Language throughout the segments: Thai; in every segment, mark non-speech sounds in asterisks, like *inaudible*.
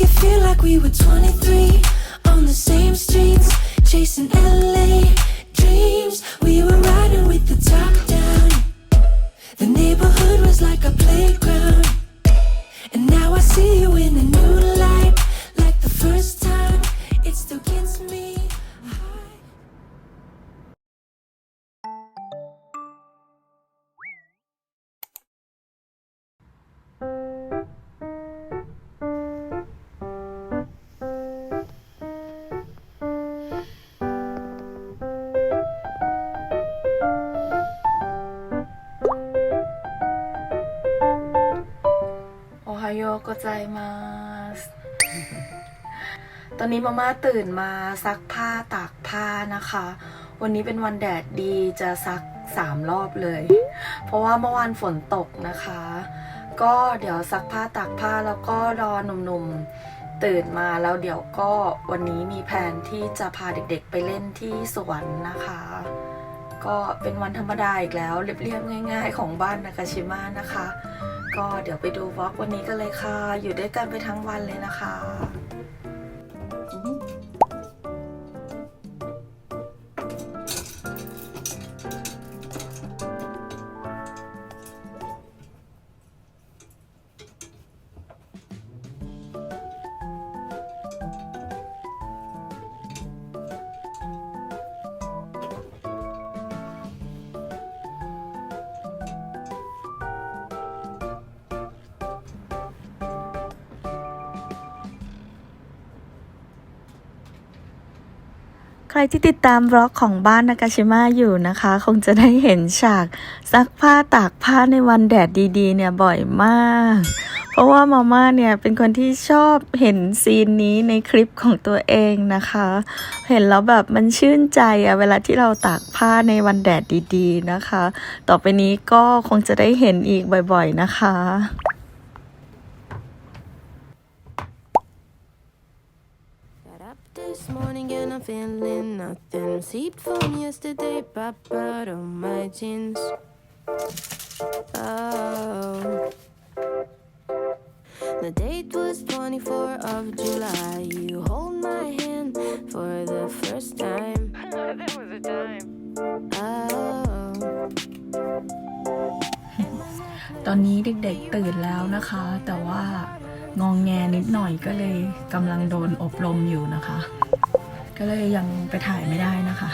make it feel like we were 23 on the same streets, chasing LA dreams. We were riding with the top down. The neighborhood was like a playground. นี้มาม่าตื่นมาซักผ้าตากผ้านะคะ วันนี้เป็นวันแดดดีจะซักสามรอบเลย เพราะว่าเมื่อวานฝนตกนะคะ ก็เดี๋ยวซักผ้าตากผ้าแล้วก็รอหนุ่มๆตื่นมาแล้วเดี๋ยวก็วันนี้มีแผนที่จะพาเด็กๆไปเล่นที่สวนนะคะ ก็เป็นวันธรรมดาอีกแล้วเรียบๆง่าย ๆ ของบ้านนากาชิมะนะคะ ก็เดี๋ยวไปดูวอล์กวันนี้กันเลยค่ะ อยู่ด้วยกันไปทั้งวันเลยนะคะ ใครที่ติดตามบล็อกของบ้านนากาชิมะอยู่นะคะ คงจะได้เห็นฉากซักผ้าตากผ้าในวันแดดดีๆ เนี่ยบ่อยมาก เพราะว่ามาม่าเนี่ยเป็นคนที่ชอบเห็นซีนนี้ในคลิปของตัวเองนะคะ เห็นแล้วแบบมันชื่นใจอะเวลาที่เราตากผ้าในวันแดดดีๆนะคะ ต่อไปนี้ก็คงจะได้เห็นอีกบ่อยๆนะคะ morning and I'm feeling nothing. Seeped from yesterday, pop out of my jeans. Oh. The date was 24 of July. You hold my hand for the first time. that was a time. Oh. ตอนนี้เด็กๆตื่นแล้วนะคะ แต่ว่างองแงนิดหน่อยก็เลยกำลังโดนอบรมอยู่นะคะ ก็เลยยังไปถ่ายไม่ได้นะคะ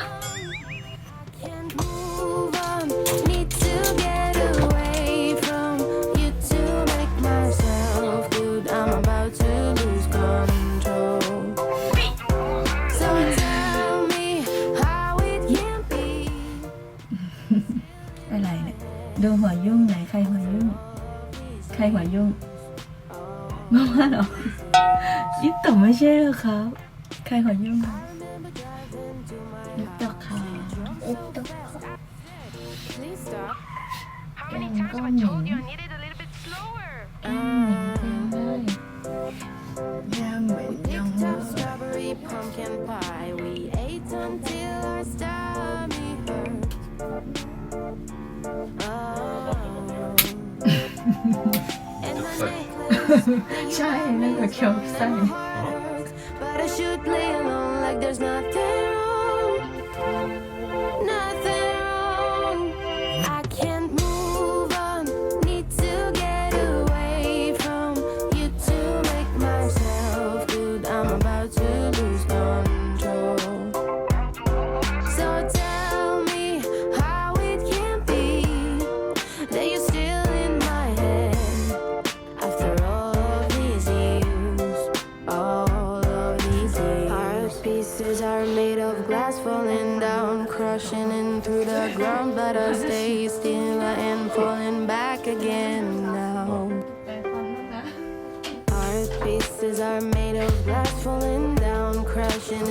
Can't move on. Need to get away from you to make myself good. I'm about to lose control. So tell me how it can be. อะไรเนี่ยดูหัวยุ่งไหนใครหัวยุ่ง ใครหัวยุ่งมาม่าเหรอยิปตกไม่ใช่เหรอครับ ใครหัวยุ่งยิ เล Top ย strawberry pumpkin pie. We ate until our stomach hurt. Oh. and the necklace. ใช่นั่นก็เคี้ยวไส้ But I should play along like there's nothing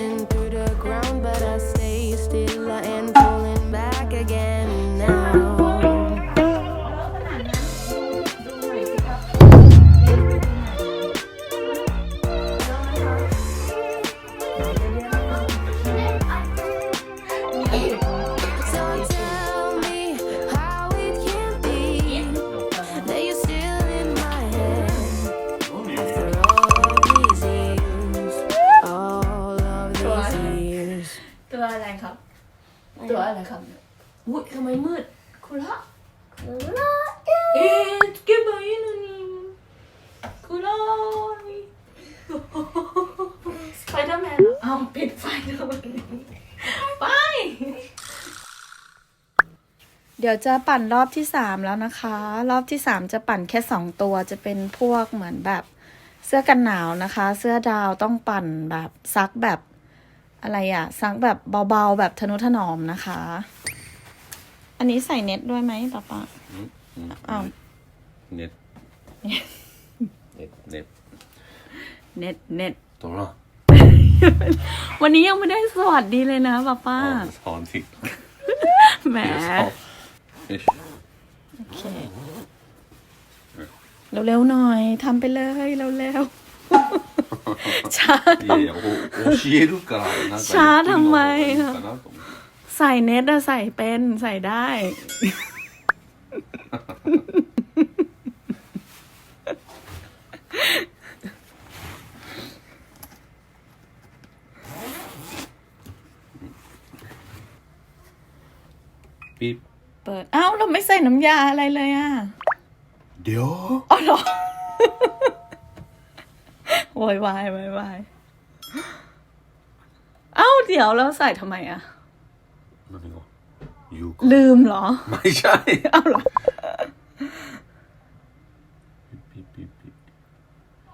through the ground, but I ยวจะปั่นรอบที่สามแล้วนะคะ รอบที่สามจะปั่นแค่สองตัวจะเป็นพวกเหมือนแบบเสื้อกันหนาวนะคะ เสื้อดาวต้องปั่นแบบซักแบบอะไรอะซักแบบเบาๆแบบทนุถนอมนะคะ อันนี้ใส่เน็ตด้วยไหมป๊าป๊าอ้าวเน็ตเน็ตเน็ตเน็ตเน็ตตรงนั้นวันนี้ยังไม่ได้สวัสดีเลยนะป๊าป้าสอนสิแหม เดี๋ยวสอนเอ้ย โอเคเร็วๆหน่อยทำไปเลยเร็วๆ ช้า いやいやお教えるからなんかช้าทำไมอะ 言ってみた方がいいかなと思って ใส่เน็ตอะใส่เป็นใส่ได้ ピッ เปิด อ้าว เราไม่ใส่น้ำยาอะไรเลยอะ เดี๋ยวอ๋อเหรอโวยวายวายวายเอ้าเดี๋ยวเราใส่ทำไมอะ มันเป็อลืมเหรอ ไม่ใช่เอ้าเหรอ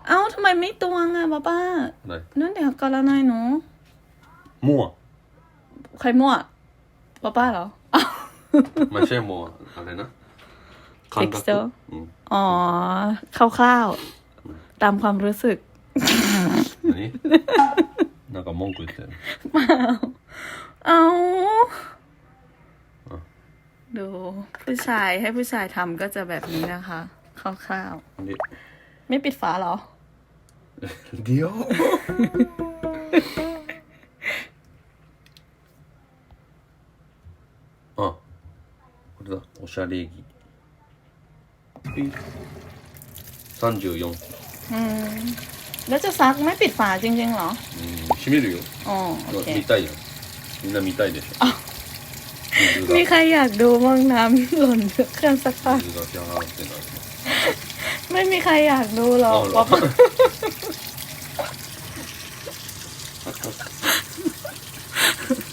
เอ้าทำไมไม่ตวงอะป้าป้าไรนั่นเดี๋ยวกอลนายหนูมั่วใครมั่วป้าป้าเหรอ ไม่ใช่มั่วอะไรนะ テキストうん อ๋อคร่าวๆ ตามความรู้สึก 何なんか文句言ってる เอา อ่ะ ดูผู้ชายให้ผู้ชายทำก็จะแบบนี้นะคะคร่าว で ๆ ไม่ปิดฝาเหรอ ディオあ これだおしゃれ着ピッ34 อืม แล้วจะซักไม่ปิดฝาจริงๆเหรอ うん閉めるよ อ๋อ โอเค 見たいよみんな見たいでしょ水が มีใครอยากดูบ้างน้ำหล่นเครื่องซักผ้า 水がジャーってなる ไม่มีใครอยากดูหรอก เอาเหรอ ป๊าป๊า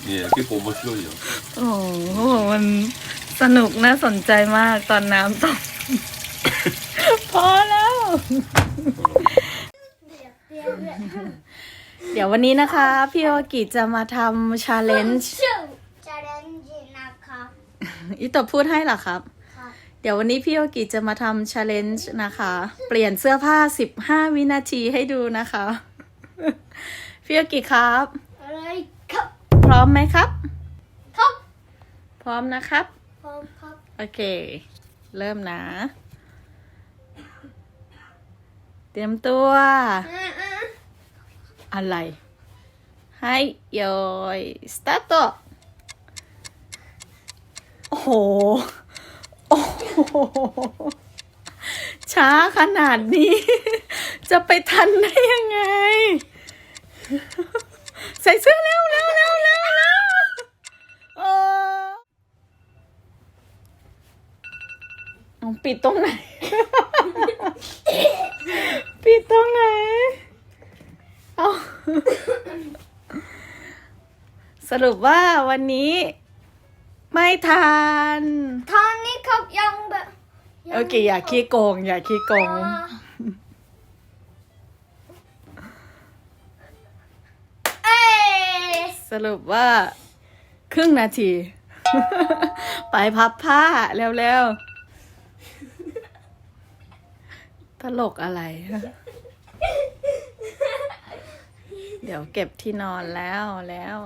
いや結構面白いよ โอ้โหมัน สนุกน่าสนใจมากตอนน้ำตก พอแล้ว เดี๋ยววันนี้นะคะ พี่โอกิจะมาทำชาเลนจ์ชื่อ challenge นะครับอิโตะพูดให้เหรอครับ ครับเดี๋ยววันนี้พี่โอกิจะมาทำชาเลนจ์นะคะ เปลี่ยนเสื้อผ้า 15 วินาทีให้ดูนะคะ พี่โอกิครับ อะไรครับ พร้อมไหมครับ ครับ พร้อมนะครับพ ร้อมครับ โอเค เริ่มนะ เตรียมตัวอืมอืมอะไร ให้โยยสตาร์ทโอ้โห โอ้โห ช้าขนาดนี้ จะไปทันได้ยังไง ใส่เสื้อเร็วเร็วเร็วเร็วเร็วเอ เอาปิดตรงไหน ปิดตรงไหน เอา สรุปว่าวันนี้ไม่ทานตอนนี้ครับยังแบบยังโอเค อย่าขี้โกง อย่าขี้โกงอ่าเอ้ยสรุปว่า ครึ่งนาที ไปพับผ้าเร็วๆ ตลกอะไร เดี๋ยวเก็บที่นอนแล้วแล้ว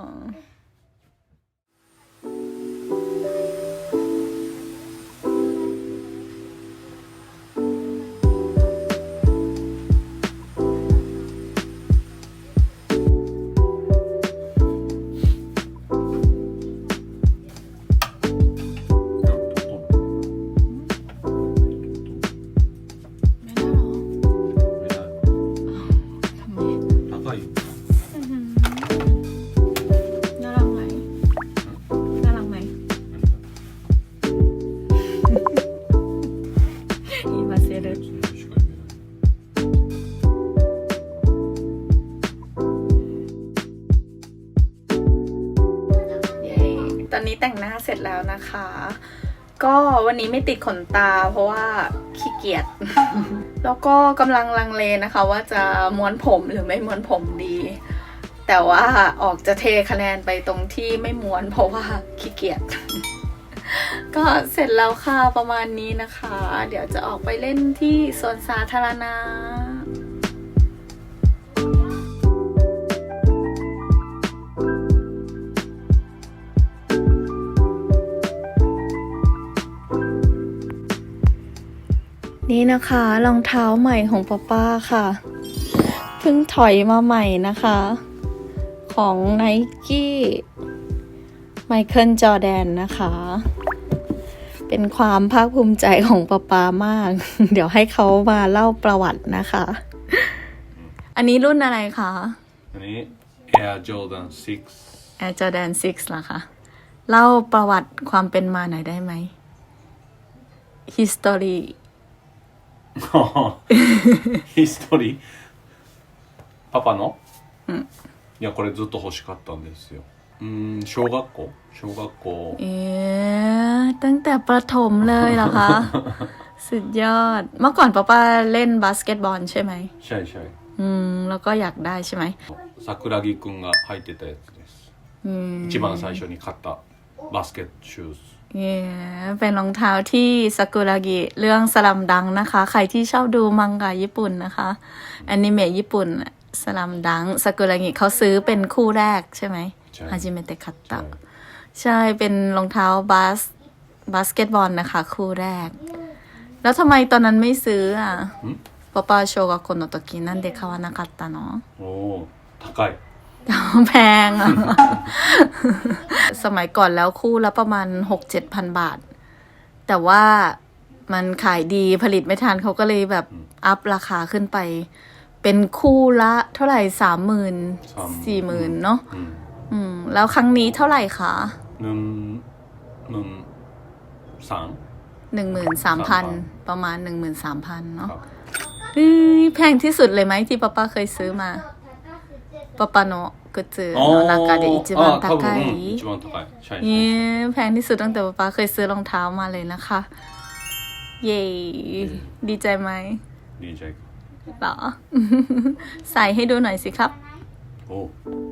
นะคะ ก็วันนี้ไม่ติดขนตาเพราะว่าขี้เกียจ แล้วก็กำลังลังเลนะคะ ว่าจะม้วนผมหรือไม่ม้วนผมดี แต่ว่าออกจะเทคะแนนไปตรงที่ไม่ม้วนเพราะว่าขี้เกียจ ก็เสร็จแล้วค่ะประมาณนี้นะคะ เดี๋ยวจะออกไปเล่นที่สวนสาธารณะ นี่นะคะรองเท้าใหม่ของป้าป้าค่ะเพิ่งถอยมาใหม่นะคะ ของ n i กี้ไมเคิลจอแดนนะคะ เป็นความภาคภูมิใจของป้าป้ามาก เดี๋ยวให้เขามาเล่าประวัตินะคะ อันนี้รุ่นอะไรคะ อันนี้ Air Jordan 6 Air Jordan 6เหรอคะเล่าประวัติความเป็นมาหน่อยได้ไหม history *laughs* ヒストリー？パパの？うん。いやこれずっと欲しかったんですよ。うん小学校。小学校。ええーะตั้งแต่ประถมเลยเหรอคะ？*laughs* สุดยอด。เมื่อก่อนป๊าป้าเล่นบาสเกตบอลใช่ไหม？桜木くんが履いてたやつです。一番最初に買ったバスケットシューズ。 เย้เป็นรองเท้าที่ซากุระกิเรื่องสลัมดังนะคะ ใครที่ชอบดูมังงะญี่ปุ่นนะคะแอนิเมะญี่ปุ่นสลัมดังซากุระกิเขาซื้อเป็นคู่แรกใช่ไหมฮาจิเมเตคัตตะใช่เป็นรองเท้าบาสบาสเกตบอลนะคะ คู่แรก แล้วทำไมตอนนั้นไม่ซื้ออะป๊าป๊าโชกะคกโนโตกินั่นเดคาวานาคัตตะเนาะโอ้ทักาい แพงอะสมัยก่อนแล้วคู่ละประมาณหกเจ็ดพันบาท แต่ว่ามันขายดีผลิตไม่ทันเขาก็เลยแบบอัพราคาขึ้นไป เป็นคู่ละเท่าไหร่สามหมื่นสี่หมื่นเนาะแล้วครั้งนี้เท่าไหร่คะหนึ่งหนึ่งสามหนึ่งหมื่นสามพันประมาณหนึ่งหมื่นสามพันเนาะแพงที่สุดเลยไหมที่ป้าป้าเคยซื้อมา ป้าป้าโนะกุจือโนะนากาเดอิจิบัน あ ตา 多 ไก 分、うん、一番高いシャイシャイ เย้แพงที่สุดตั้งแต่ป๊าป๊าเคยซื้อรองเท้ามาเลยนะคะ เย้ดีใจไหม いいじゃん เหรอ ใส่ให้ดูหน่อยสิครับ おう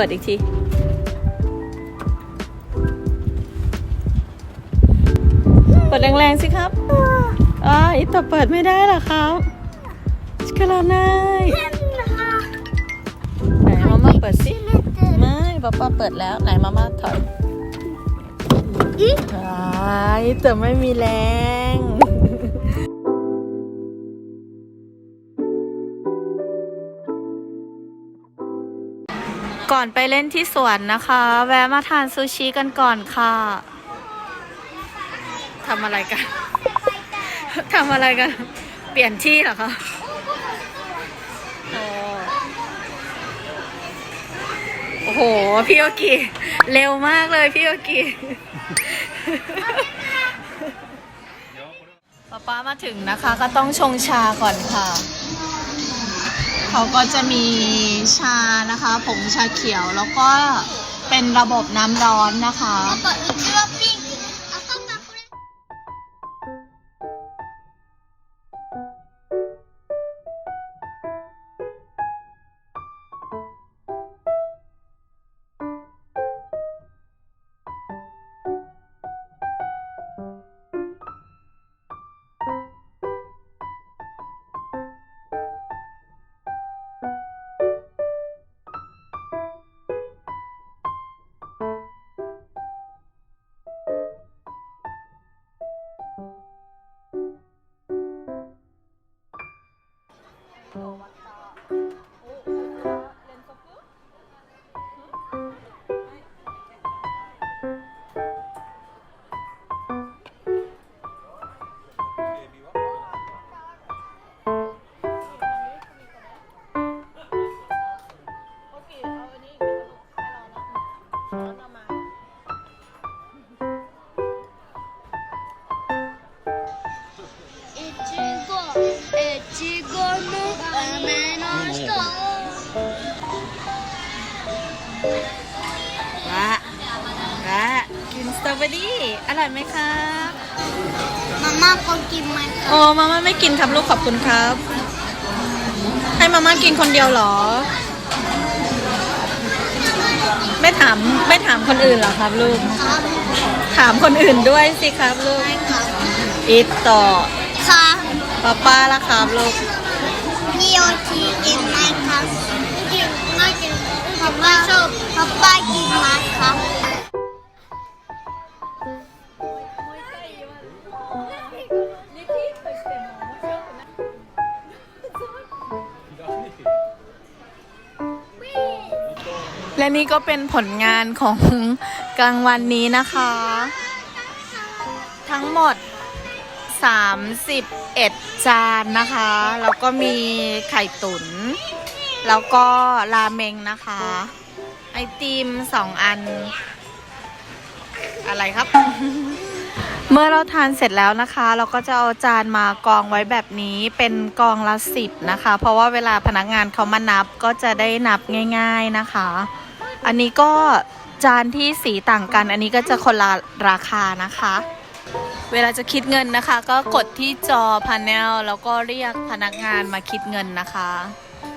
ปิดอีกที เปิดแรงๆสิครับอ่าอิตาเปิดไม่ได้เหรอครับชิคาลานายไหนมามาเปิดสิไม่ป๊าป้าเปิดแล้วไหนมาม่าถอยอีแต่ไม่มีแรง ก่อนไปเล่นที่สวนนะคะ แวะมาทานซูชิกันก่อนค่ะทำอะไรกันทำอะไรกัน เปลี่ยนที่เหรอคะโอ้โห พี่โอกิเร็วมากเลยพี่โอกิป๊าป้ามาถึงนะคะ ก็ต้องชงชาก่อนค่ะ เขาก็จะมี ชานะคะ ผงชาเขียวแล้วก็เป็นระบบน้ำร้อนนะคะ い ไม่กินครับลูกขอบคุณครับ ให้มาม่ากินคนเดียวเหรอ ไม่ถามไม่ถามคนอื่นเหรอครับลูกครับถามคนอื่นด้วยสิครับลูกไม่ครับอีทต่อค่ะป้าป้าละครับลูกพี่โอทีกินไหมครับกินไม่กินป้าป้าชอบป้าป้ากินไหมครับ และนี่ก็เป็นผลงานของกลางวันนี้นะคะ ทั้งหมด 31 จานนะคะ แล้วก็มีไข่ตุนแล้วก็ราเมงนะคะ ไอติมสองอัน อะไรครับ เมื่อเราทานเสร็จแล้วนะคะ เราก็จะเอาจานมากองไว้แบบนี้เป็นกองละสิบนะคะ เพราะว่าเวลาพนักงานเขามานับก็จะได้นับง่าย ๆนะคะ อันนี้ก็จานที่สีต่างกัน อันนี้ก็จะคนละราคานะคะ เวลาจะคิดเงินนะคะ ก็กดที่จอพาเนลแล้วก็เรียกพนักงานมาคิดเงินนะคะ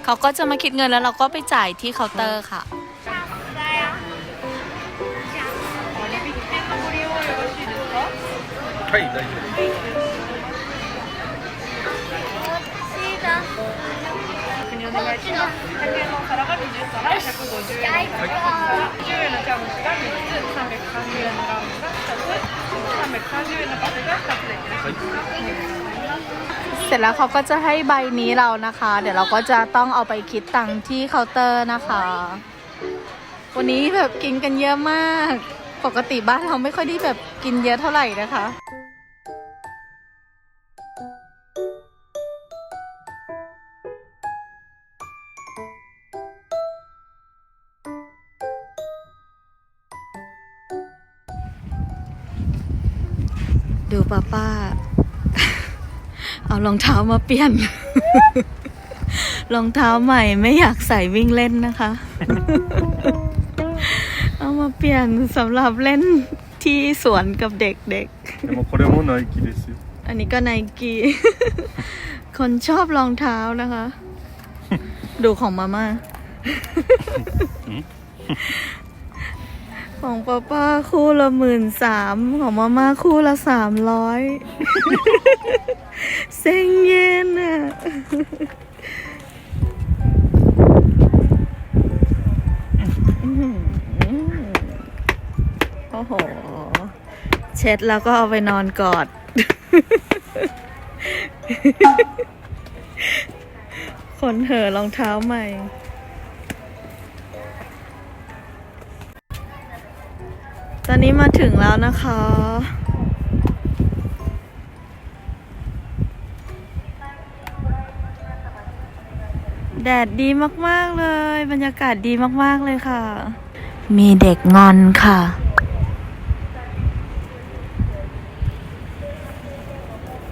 เขาก็จะมาคิดเงินแล้วเราก็ไปจ่ายที่เคาน์เตอร์ค่ะ はい大丈夫 เสร็จแล้วเขาก็จะให้ใบนี้เรานะคะ เดี๋ยวเราก็จะต้องเอาไปคิดตังค์ที่เคาน์เตอร์นะคะ วันนี้แบบกินกันเยอะมาก ปกติบ้านเราไม่ค่อยได้แบบกินเยอะเท่าไหร่นะคะ ป้าป้า เอารองเท้ามาเปลี่ยน รองเท้าใหม่ไม่อยากใส่วิ่งเล่นนะคะ เอามาเปลี่ยนสำหรับเล่นที่สวนกับเด็กๆ อันนี้ก็ไนกี้ คนชอบรองเท้านะคะ ดูของมาม่า ของป้าป้าคู่ละหมื่นสามของมาม่าคู่ละสามร้อยเซ็งเย็นอะโอ้โห เช็ดแล้วก็เอาไปนอนกอด คนเห่อรองเท้าใหม่ ตอนนี้มาถึงแล้วนะคะ แดดดีมาก ๆ เลย บรรยากาศดีมาก ๆ เลยค่ะ มีเด็กงอนค่ะ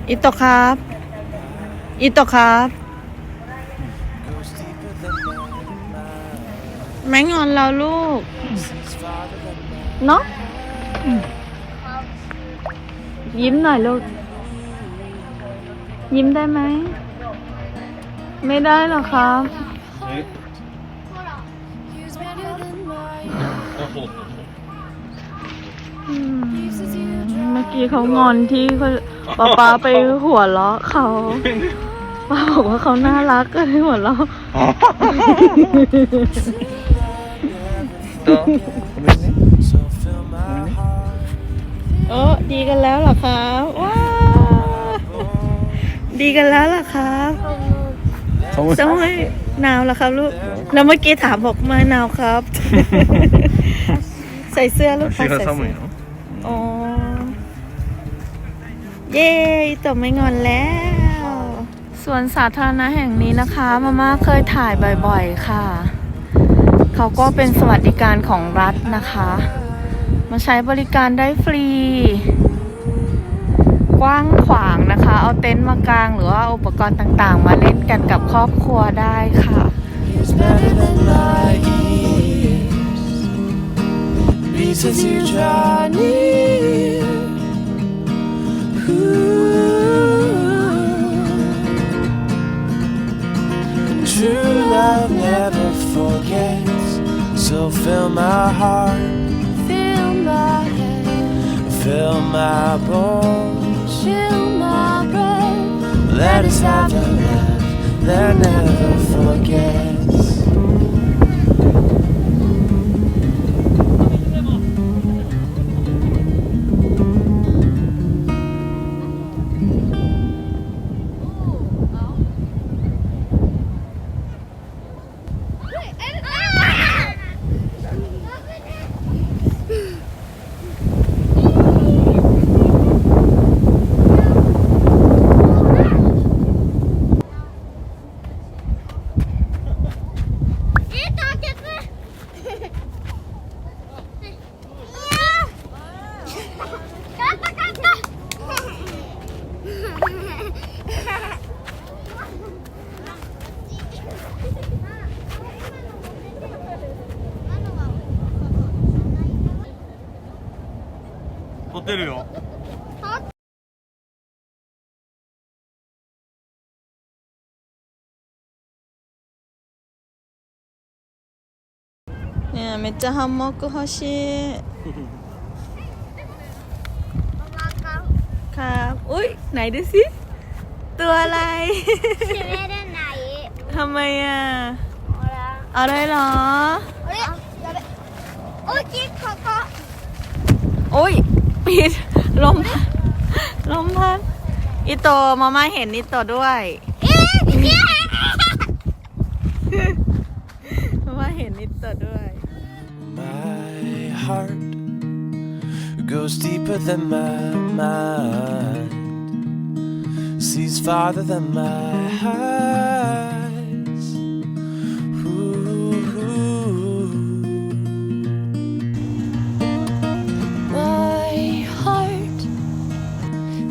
อิโตครับอิโตครับไม่งอนเราลูก เนาะ ยิ้มหน่อยลูก ยิ้มได้ไหม ไม่ได้หรอครับえ Here's better than mine. อืมเมื่อกี้เขางอนที่เขาป๊าป๊าไปหัวเราะเขาป้าบอกว่าเขาน่ารักก็เลยหัวเราะ โอ้ดีกันแล้วเหรอครับว้าดีกันแล้วเหรอครับสองมือหนาวเหรอครับลูกแล้วเมื่อกี้ถามบอกมาหนาวครับ ใส่เสื้อลูกใส่เสื้อ samej, no. อ๋อเย้จบไม่งอนแล้ว สวนสาธารณะแห่งนี้นะคะ มาม่าเคยถ่ายบ่อยๆค่ะ เขาก็เป็นสวัสดิการของรัฐนะคะ มาใช้บริการได้ฟรี กว้างขวางนะคะ เอาเต็นท์มากลางหรือว่าอุปกรณ์ต่างๆ มาเล่นกันกับครอบครัวได้ค่ะ fill my heart. My head, fill my bones. fill my breath. Let us have a laugh that never forgets. めっちゃハンモック欲しいครับ อุ้ยไหนดูสิ ตัวอะไร 閉めれない。 ทำไมอ่ะ ほら。 อะไรเหรอ あれやべ。大きいここ。 โอ้ยปิดลมพัดลมพัดอิโตมาม่าเห็นอิโตด้วย heart goes deeper than my mind, sees farther than my eyes. Ooh. My heart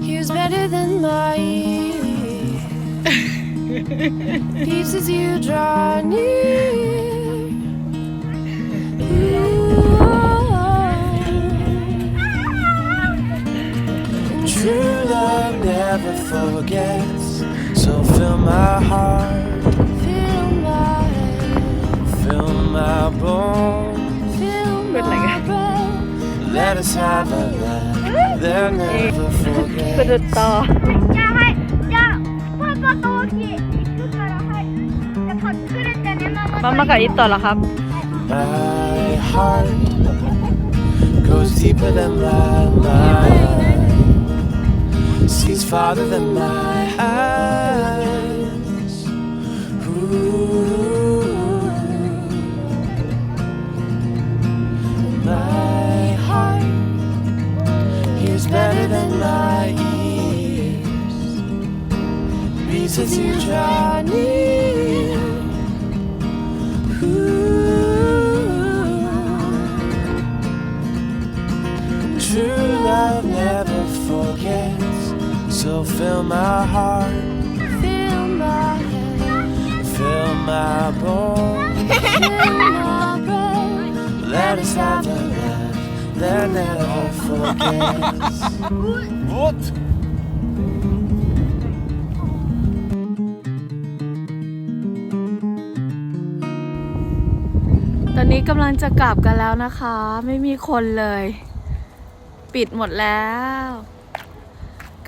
hears better than my ear. *laughs* Peeps as you draw near. True never forgets, so fill my heart, Fill my head, fill my bones. fill Good my like breath. Let us have a laugh, they'll never กระ forget. ดุดต่อ じゃあはい。じゃあ、パパと大きい。行くからはい。じゃあ、隠れてね、ママ。 มาม่ากับอิโตเหรอครับ My heart goes deeper than my mind, sees Farther than my eyes. Ooh. My heart hears better than my ears, beats as you draw near. My heart, Fill my head, fill my bones. fill my breath. Let us have a laugh that never forgets. What? ตอนนี้กำลังจะกลับกันแล้วนะคะ ไม่มีคนเลย ปิดหมดแล้วก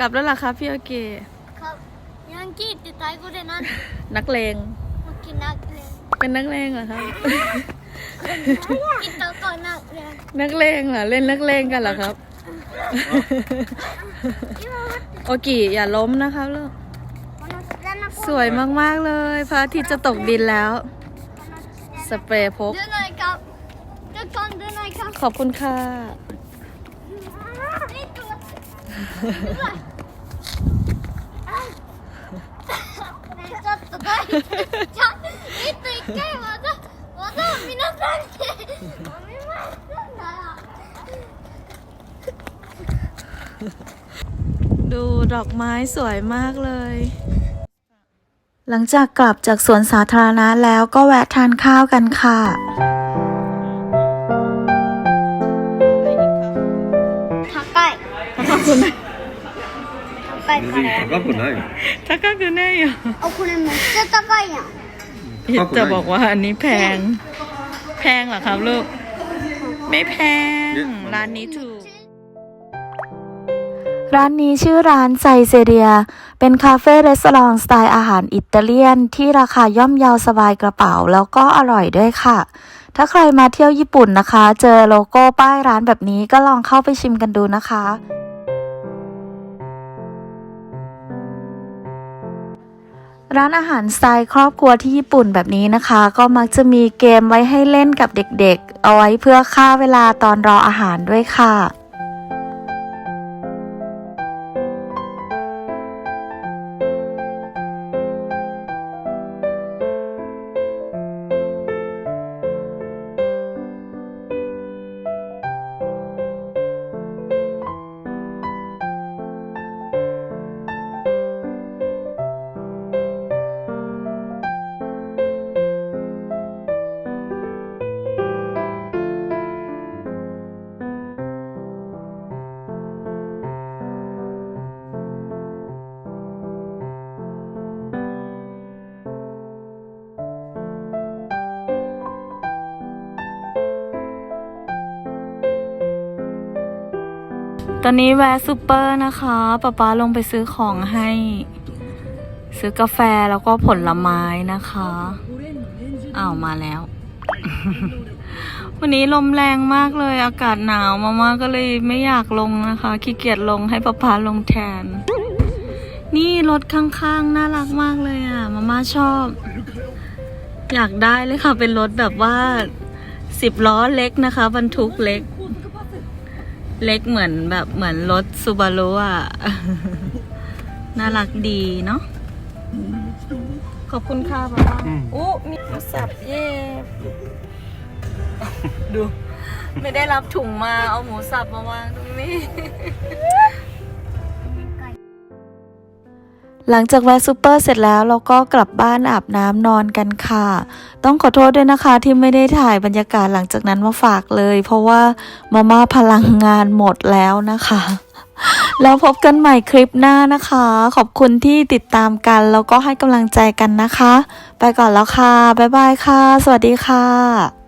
ลับแล้วล่ะครับพี่โอเกครับยังกี้ติดท้ายกูเลยนะนักเลงกินนักเลงเป็นนักเลงเหรอครับกินตะก่อนนักเลงนักเลงเหรอเล่นนักเลงกันเหรอครับโอกิอย่าล้มนะครับลูกสวยมากๆเลยพระอาทิตย์จะตกดินแล้ว สเปรย์พกขอบคุณค่ะ ちょっと大ちょえっと一回技技を皆さんにお見舞いすんだよ ดูดอกไม้สวยมากเลย หลังจากกลับจากสวนสาธารณะแล้วก็แวะทานข้าวกันค่ะ 高い高くない 高いからやめ高くない高くないよあこれめっちゃ高いやん จะบอกว่าอันนี้แพง แพงเหรอครับลูก ไม่แพง ร้านนี้ถูก ร้านนี้ชื่อร้านไซเซเรีย เป็นคาเฟ่รีสอร์ทสไตล์อาหารอิตาเลียน ที่ราคาย่อมเยาวสบายกระเป๋า แล้วก็อร่อยด้วยค่ะ ถ้าใครมาเที่ยวญี่ปุ่นนะคะ เจอโลโก้ป้ายร้านแบบนี้ก็ลองเข้าไปชิมกันดูนะคะ ร้านอาหารสไตล์ครอบครัวที่ญี่ปุ่นแบบนี้นะคะ ก็มักจะมีเกมไว้ให้เล่นกับเด็กๆ เอาไว้เพื่อฆ่าเวลาตอนรออาหารด้วยค่ะ ตอนนี้แวะซูเปอร์นะคะป๊าป๊าลงไปซื้อของให้ ซื้อกาแฟแล้วก็ผลไม้นะคะอ้าวมาแล้ว วันนี้ลมแรงมากเลยอากาศหนาวมาม่าก็เลยไม่อยากลงนะคะขี้เกียจลงให้ป๊าป๊าลงแทน นี่รถข้างๆ น่ารักมากเลยอะมาม่าชอบ อยากได้เลยค่ะเป็นรถแบบว่าสิบล้อเล็กนะคะ บรรทุกเล็ก เล็กเหมือนแบบเหมือนรถซูบารุอะ น่ารักดีเนาะขอบคุณค่ะป้าป้าอู้มีโทรศัพท์เย่ดู ไม่ได้รับถุงมาเอาหมูสับมาวางตรงนี้ หลังจากแวะซูเปอร์เสร็จแล้วเราก็กลับบ้านอาบน้ำนอนกันค่ะ ต้องขอโทษด้วยนะคะที่ไม่ได้ถ่ายบรรยากาศหลังจากนั้นมาฝากเลย เพราะว่ามาม่าพลังงานหมดแล้วนะคะ แล้วพบกันใหม่คลิปหน้านะคะ ขอบคุณที่ติดตามกัน แล้วก็ให้กำลังใจกันนะคะ ไปก่อนแล้วค่ะ บ๊ายบายค่ะ สวัสดีค่ะ